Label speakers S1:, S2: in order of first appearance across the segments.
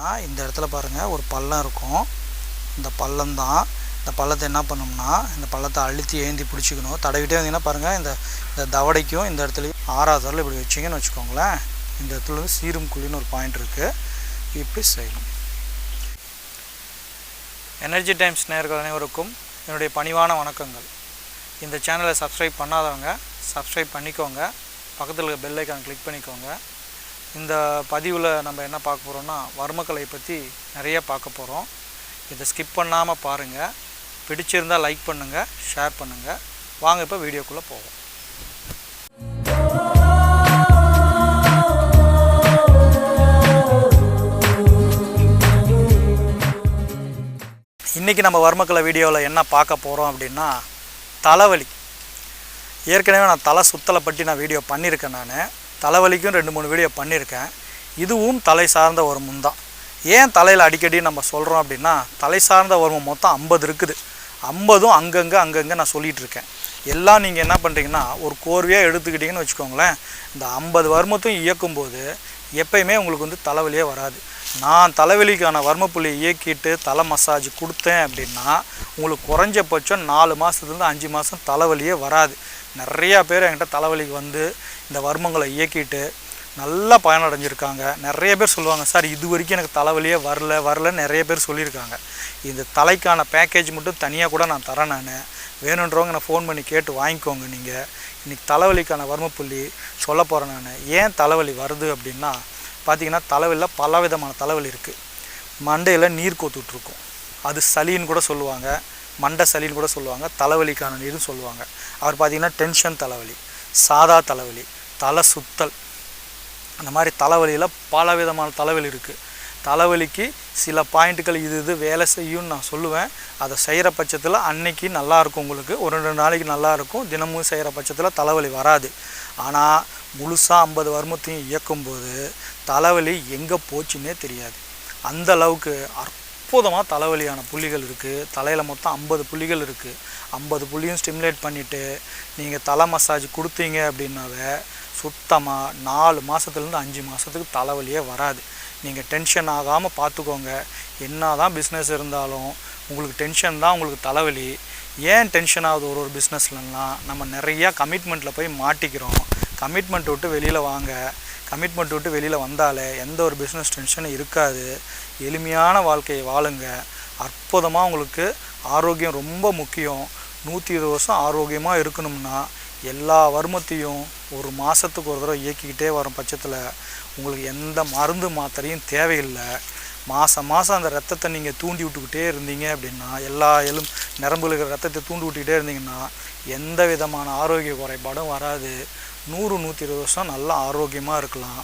S1: பார்த்தீங்கன்னா இந்த இடத்துல பாருங்கள் ஒரு பள்ளம் இருக்கும். இந்த பள்ளம் தான் இந்த பள்ளத்தை என்ன பண்ணோம்னா இந்த பள்ளத்தை அழுத்தி ஏந்தி பிடிச்சிக்கணும். தடவிட்டே வந்தீங்கன்னா பாருங்கள் இந்த இந்த தவடைக்கும் இந்த இடத்துலையும் ஆறாவது வரல இப்படி வச்சிங்கன்னு வச்சுக்கோங்களேன். இந்த இடத்துல வந்து சீரும் குழின்னு ஒரு பாயிண்ட் இருக்குது இப்படி செய்யணும். எனர்ஜி டைம்ஸ் நேர்கள் அனைவருக்கும் என்னுடைய பணிவான வணக்கங்கள். இந்த சேனலை சப்ஸ்கிரைப் பண்ணாதவங்க சப்ஸ்கிரைப் பண்ணிக்கோங்க. பக்கத்தில் இருக்க பெல் ஐக்கான் கிளிக் பண்ணிக்கோங்க. இந்த பதிவில் நம்ம என்ன பார்க்க போகிறோம்னா வர்மக்கலை பற்றி நிறைய பார்க்க போகிறோம் இதை ஸ்கிப் பண்ணாமல் பாருங்கள் பிடிச்சிருந்தால் லைக் பண்ணுங்கள் ஷேர் பண்ணுங்கள் வாங்க இப்போ வீடியோக்குள்ளே போவோம். இன்றைக்கி நம்ம வர்மக்கலை வீடியோவில் என்ன பார்க்க போகிறோம் அப்படின்னா தலைவலி. ஏற்கனவே நான் தலை சுத்தலை பற்றி நான் வீடியோ பண்ணியிருக்கேன் நான். தலைவலிக்கும் ரெண்டு மூணு வீடியோ பண்ணியிருக்கேன். இதுவும் தலை சார்ந்த வருமம் தான். ஏன் தலையில் அடிக்கடி நம்ம சொல்கிறோம் அப்படின்னா தலை சார்ந்த வருமம் மொத்தம் ஐம்பது இருக்குது. ஐம்பதும் அங்கங்கே அங்கங்கே நான் சொல்லிகிட்டு இருக்கேன். எல்லாம் நீங்கள் என்ன பண்ணுறீங்கன்னா ஒரு கோர்வையாக எடுத்துக்கிட்டிங்கன்னு வச்சுக்கோங்களேன். இந்த ஐம்பது வருமத்தையும் இயக்கும்போது எப்பயுமே உங்களுக்கு வந்து தலைவலியே வராது. நான் தலைவலிக்கான வர்மப்புள்ளியை இயக்கிட்டு தலை மசாஜ் கொடுத்தேன் அப்படின்னா உங்களுக்கு குறைஞ்சபட்சம் நாலு மாதத்துலேருந்து அஞ்சு மாதம் தலைவலியே வராது. நிறையா பேர் என்கிட்ட தலைவலிக்கு வந்து இந்த வர்மங்களை இயக்கிட்டு நல்லா பயனடைஞ்சிருக்காங்க. நிறைய பேர் சொல்லுவாங்க சார் இது வரைக்கும் எனக்கு தலைவலியே வரல வரலன்னு நிறைய பேர் சொல்லியிருக்காங்க. இந்த தலைக்கான பேக்கேஜ் மட்டும் தனியாக கூட நான் தரேன் நான். வேணுன்றவங்க நான் ஃபோன் பண்ணி கேட்டு வாங்கிக்கோங்க நீங்கள் இன்றைக்கி தலைவலிக்கான வர்மப்புள்ளி சொல்ல போகிறேன் நான். ஏன் தலைவலி வருது அப்படின்னா பார்த்தீங்கன்னா தலைவலியில் பல விதமான தலைவலி இருக்குது மண்டையில் நீர் கோத்துட்ருக்கும். அது சளின்னு கூட சொல்லுவாங்க. மண்டை சளின்னு கூட சொல்லுவாங்க. தலைவலிக்கான நீர்னு சொல்லுவாங்க. அவர் பார்த்தீங்கன்னா டென்ஷன் தலைவலி சாதா தலைவலி தலை சுத்தல். அந்த மாதிரி தலைவலியில் பல விதமான தலைவலி இருக்குது தலைவலிக்கு சில பாயிண்ட்டுகள் இது இது வேலை செய்யும்னு நான் சொல்லுவேன். அதை செய்கிற பட்சத்தில் அன்னைக்கு நல்லாயிருக்கும் உங்களுக்கு. ஒரு ரெண்டு நாளைக்கு நல்லாயிருக்கும் தினமும் செய்கிற பட்சத்தில் தலைவலி வராது. ஆனால் முழுசாக ஐம்பது வருமத்தையும் இயக்கும்போது தலைவலி எங்கே போச்சுன்னே தெரியாது. அந்த அளவுக்கு அற்புதமாக தலைவலியான புள்ளிகள் இருக்குது தலையில் மொத்தம் ஐம்பது புள்ளிகள் இருக்குது ஐம்பது புள்ளியும் ஸ்டிமுலேட் பண்ணிவிட்டு நீங்கள் தலை மசாஜ் கொடுத்தீங்க அப்படின்னாவே சுத்தமாக நாலு மாதத்துலேருந்து அஞ்சு மாதத்துக்கு தலைவலியே வராது. நீங்கள் டென்ஷன் ஆகாமல் பார்த்துக்கோங்க என்ன தான் பிஸ்னஸ் இருந்தாலும் உங்களுக்கு டென்ஷன் தான் உங்களுக்கு தலைவலி. ஏன் டென்ஷன் ஆகுது ஒரு ஒரு பிஸ்னஸ்லலாம் நம்ம நிறையா கமிட்மெண்ட்டில் போய் மாட்டிக்கிறோம். கமிட்மெண்ட் விட்டு வெளியில் வாங்க. கமிட்மெண்ட் விட்டு வெளியில் வந்தாலே எந்த ஒரு பிஸ்னஸ் டென்ஷனும் இருக்காது. எளிமையான வாழ்க்கையை வாழுங்க. அற்புதமாக உங்களுக்கு ஆரோக்கியம் ரொம்ப முக்கியம். நூற்றி இருபது வருஷம் ஆரோக்கியமாக இருக்கணும்னா எல்லா வருமத்தையும் ஒரு மாதத்துக்கு ஒரு தடவை இயக்கிக்கிட்டே வரும் பட்சத்தில் உங்களுக்கு எந்த மருந்து மாத்திரையும் தேவையில்லை. மாதம் மாதம் அந்த ரத்தத்தை நீங்கள் தூண்டி விட்டுக்கிட்டே இருந்தீங்க அப்படின்னா எல்லா எலும் நரம்புகளுக்கு இருக்கிற ரத்தத்தை தூண்டி விட்டுக்கிட்டே இருந்தீங்கன்னா எந்த விதமான ஆரோக்கிய குறைபாடும் வராது. நூறு நூற்றி இருபது வருஷம் நல்லா ஆரோக்கியமாக இருக்கலாம்.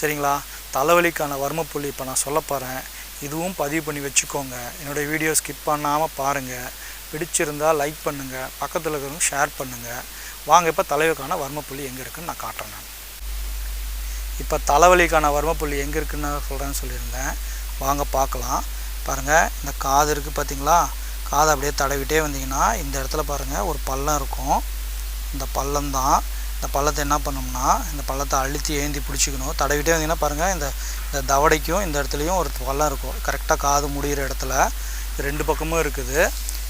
S1: சரிங்களா? தலைவலிக்கான வர்மப்புள்ளி இப்போ நான் சொல்ல போகிறேன் இதுவும் பதிவு பண்ணி வச்சுக்கோங்க. என்னுடைய வீடியோ ஸ்கிப் பண்ணாமல் பாருங்கள் பிடிச்சிருந்தால் லைக் பண்ணுங்கள் பக்கத்தில் இருக்கிறவங்க ஷேர் பண்ணுங்கள் வாங்க இப்போ தலைவலிக்கான வர்மப்புள்ளி எங்கே இருக்குன்னு நான் காட்டுறேன் இப்போ தலைவலிக்கான வர்மப்புள்ளி எங்கே இருக்குன்னு நான் சொல்கிறேன்னு சொல்லியிருந்தேன். வாங்க பார்க்கலாம். பாருங்கள் இந்த காது இருக்குது பார்த்தீங்களா காதை அப்படியே தடவிட்டே வந்தீங்கன்னா இந்த இடத்துல பாருங்கள் ஒரு பள்ளம் இருக்கும். இந்த பள்ளம் தான் இந்த பள்ளத்தை என்ன பண்ணோம்னா இந்த பள்ளத்தை அழுத்தி ஏந்தி பிடிச்சிக்கணும். தடவிட்டே வந்தீங்கன்னா பாருங்கள் இந்த இந்த தவடைக்கும் இந்த இடத்துலையும் ஒரு பள்ளம் இருக்கும். கரெக்டாக காது முடிகிற இடத்துல. ரெண்டு பக்கமும் இருக்குது.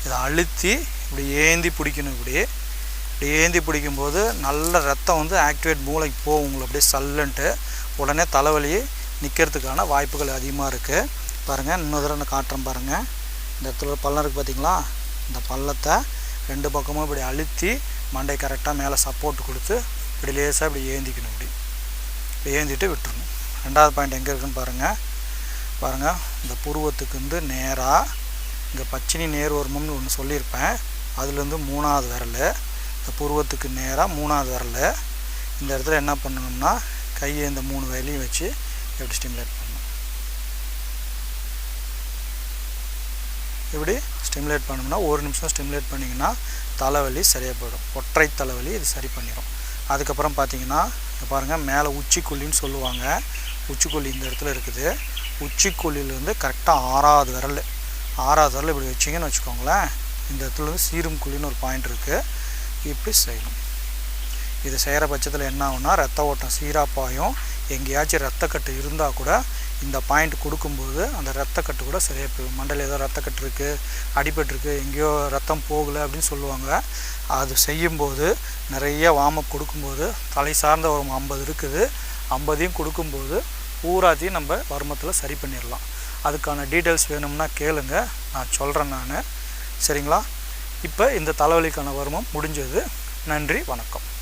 S1: இதை அழுத்தி இப்படி ஏந்தி பிடிக்கணும் இப்படி இப்படி ஏந்தி பிடிக்கும்போது நல்ல ரத்தம் வந்து ஆக்டிவேட் மூளைக்கு போகும் உங்களுக்கு அப்படியே சல்லுன்ட்டு. உடனே தலைவலி நிற்கிறதுக்கான வாய்ப்புகள் அதிகமாக இருக்குது பாருங்கள் இன்னொரு தடவை நான் காட்டுறேன் பாருங்கள் இந்த இடத்துல ஒரு பள்ளம் இருக்குது பார்த்தீங்களா இந்த பள்ளத்தை ரெண்டு பக்கமும் இப்படி அழுத்தி மண்டை கரெக்டாக மேலே சப்போர்ட் கொடுத்து இப்படி லேசாக இப்படி ஏந்திக்கணும் இப்படி. இப்படி ஏந்திட்டு விட்டுருணும் ரெண்டாவது பாயிண்ட் எங்கே இருக்குன்னு பாருங்கள் பாருங்கள் இந்த புருவத்துக்கு வந்து நேராக இங்கே பச்சினி நேர் வருமம்னு ஒன்று சொல்லியிருப்பேன். அதுலேருந்து மூணாவது விரல். இந்த புருவத்துக்கு நேராக மூணாவது விரல். இந்த இடத்துல என்ன பண்ணணும்னா கையை இந்த மூணு வயலையும் வச்சு எப்படி ஸ்டிமுலேட் பண்ணணும்? இப்படி ஸ்டிமுலேட் பண்ணோம்னா ஒரு நிமிஷம் ஸ்டிமுலேட் பண்ணிங்கன்னா தலைவலி சரியாக போயிடும். ஒற்றை தலைவலி இது சரி பண்ணிடும் அதுக்கப்புறம் பார்த்தீங்கன்னா பாருங்கள் மேலே உச்சிக்கொல்லின்னு சொல்லுவாங்க. உச்சிக்கொல்லி இந்த இடத்துல இருக்குது. உச்சிக்கொல்லியிலேருந்து கரெக்டாக ஆறாவது விரல். ஆறாவது வரல இப்படி வச்சிங்கன்னு வச்சுக்கோங்களேன். இந்த இடத்துல வந்து சீரும் குழின்னு ஒரு பாயிண்ட் இருக்குது இப்படி செய்யணும். இது செய்கிற பட்சத்தில் என்ன ஆகும்னா ரத்த ஓட்டம் சீராக பாயும். எங்கேயாச்சும் ரத்தக்கட்டு இருந்தால் கூட இந்த பாயிண்ட் கொடுக்கும்போது அந்த ரத்தக்கட்டு கூட சரியாக போயிடும். மண்டல ஏதோ ரத்தக்கட்டு இருக்குது அடிபட்டுருக்கு எங்கேயோ ரத்தம் போகலை அப்படின்னு சொல்லுவாங்க. அது செய்யும்போது நிறைய வார்மப் கொடுக்கும்போது தலை சார்ந்த ஒரு ஐம்பது இருக்குது. ஐம்பதையும் கொடுக்கும்போது பூராத்தையும் நம்ம வருமத்தில் சரி பண்ணிடலாம். அதுக்கான டீட்டெயில்ஸ் வேணும்னா கேளுங்க. நான் சொல்கிறேன் நான். சரிங்களா? இப்போ இந்த தலைவலிக்கான வருமம் முடிஞ்சது. நன்றி வணக்கம்.